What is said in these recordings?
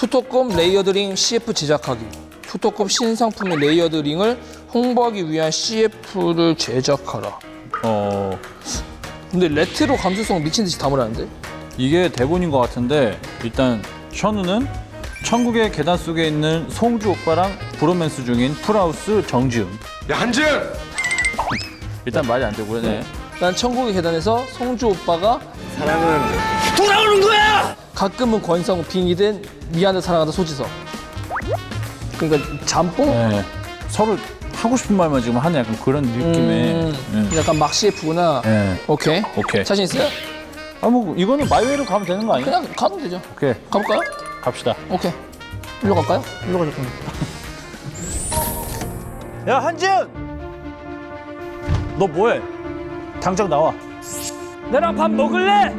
투톱급 레이어드링 CF 제작하기. 투톱급 신상품의 레이어드링을 홍보하기 위한 CF를 제작하라. 어 근데 레트로 감수성 미친 듯이 담으라는데? 이게 대본인 것 같은데 일단 현우는 천국의 계단 속에 있는 송주 오빠랑 브로맨스 중인 풀하우스 정지훈. 야 한지은! 일단 말이 안 되고요. 네. 난 천국의 계단에서 성주 오빠가 가끔은 권성우 빙의된 미안해 사랑하다 소지섭. 그러니까 잠뽕? 네. 서로 하고 싶은 말만 지금 하는 약간 그런 느낌의. 음, 네. 약간 막 CF구나. 네. 오케이. 오케이. 자신 있어요? 아 뭐 이거는 마이웨이로 가면 되는 거 아니야? 그냥 가면 되죠. 오케이 가볼까요? 갑시다. 오케이. 일로 갈까요? 일로 가자. 그럼. 야 한지은, 너 뭐해? 당장 나와. 나랑 밥 먹을래?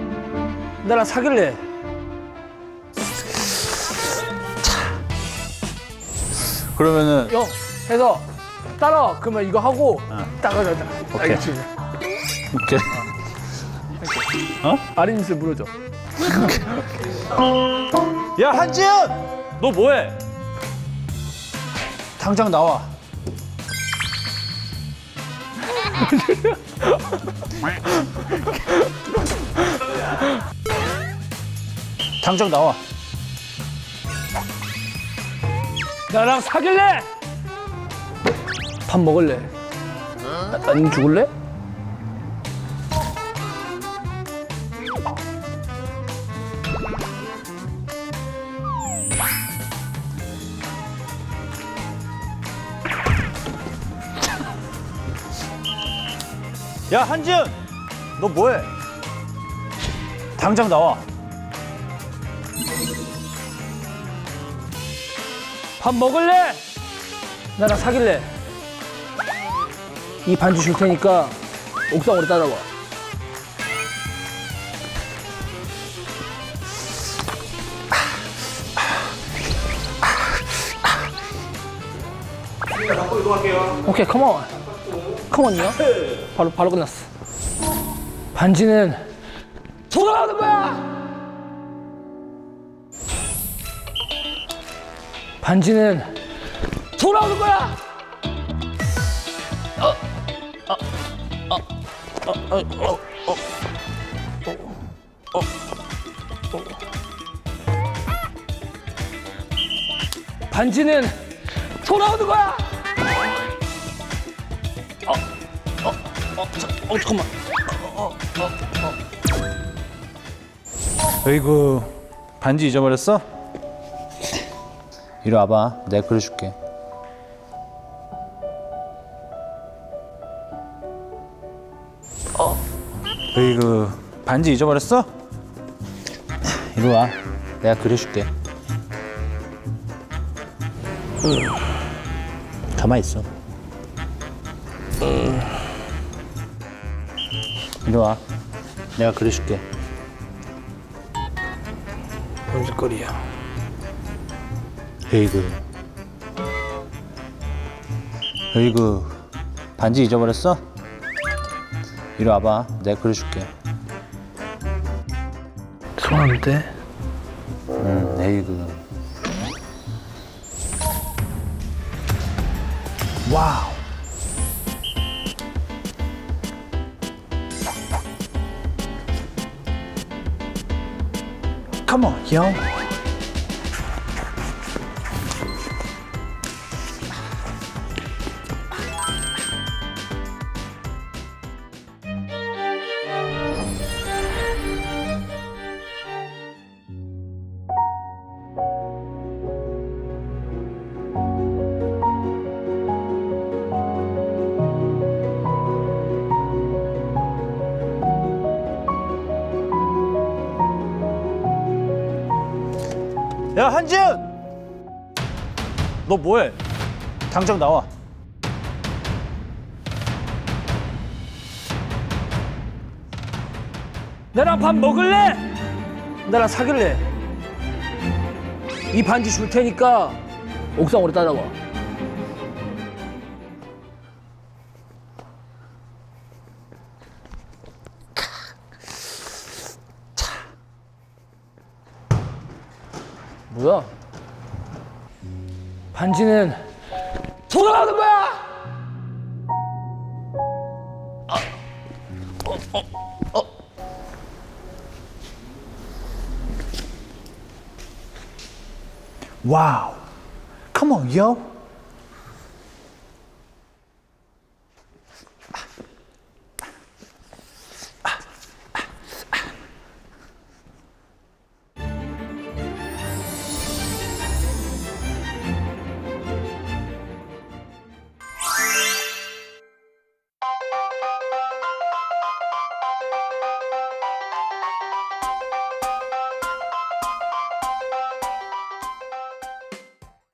나랑 사귈래? 그러면은 형 해서 따라 그러면 이거 하고 따가자 오케이. 알겠지? 오케이. 아린이스 물어줘 야 한지은, 너 뭐해? 당장 나와. 당장 나와. 나랑 사귈래? 밥 먹을래? 아니면 죽을래? 야 한지은, 너 뭐해? 당장 나와. 밥 먹을래? 나랑 사귈래? 이 반주 줄 테니까 옥상으로 따라와. 오케이 컴온 컴온요? 바로 바로 끝났어. 반지는 돌아가는 거야 반지는 돌아오는 거야. 반지는 돌아오는 거야. 어, 어, 어, 자, 어, 잠깐만. 어이구, 반지 잊어버렸어? 이리 와봐, 내가 그려줄게. 어이구, 반지 잊어버렸어? 이리 와, 내가 그려줄게. 가만 있어. 이리 와, 내가 그려줄게. 뭔 짓거리야. 에이구. 에이구. 반지 잊어버렸어? 이리 와봐. 내가 그려줄게. 손한테 응, 에이구. 와우. Come on, 형. 야 한지은! 너 뭐해? 당장 나와. 나랑 밥 먹을래? 나랑 사귈래? 이 반지 줄 테니까 옥상으로 따라와. 뭐야? 반지는 돌아가는 거야! 아, 어, 어, 어. 와우. Come on, yo.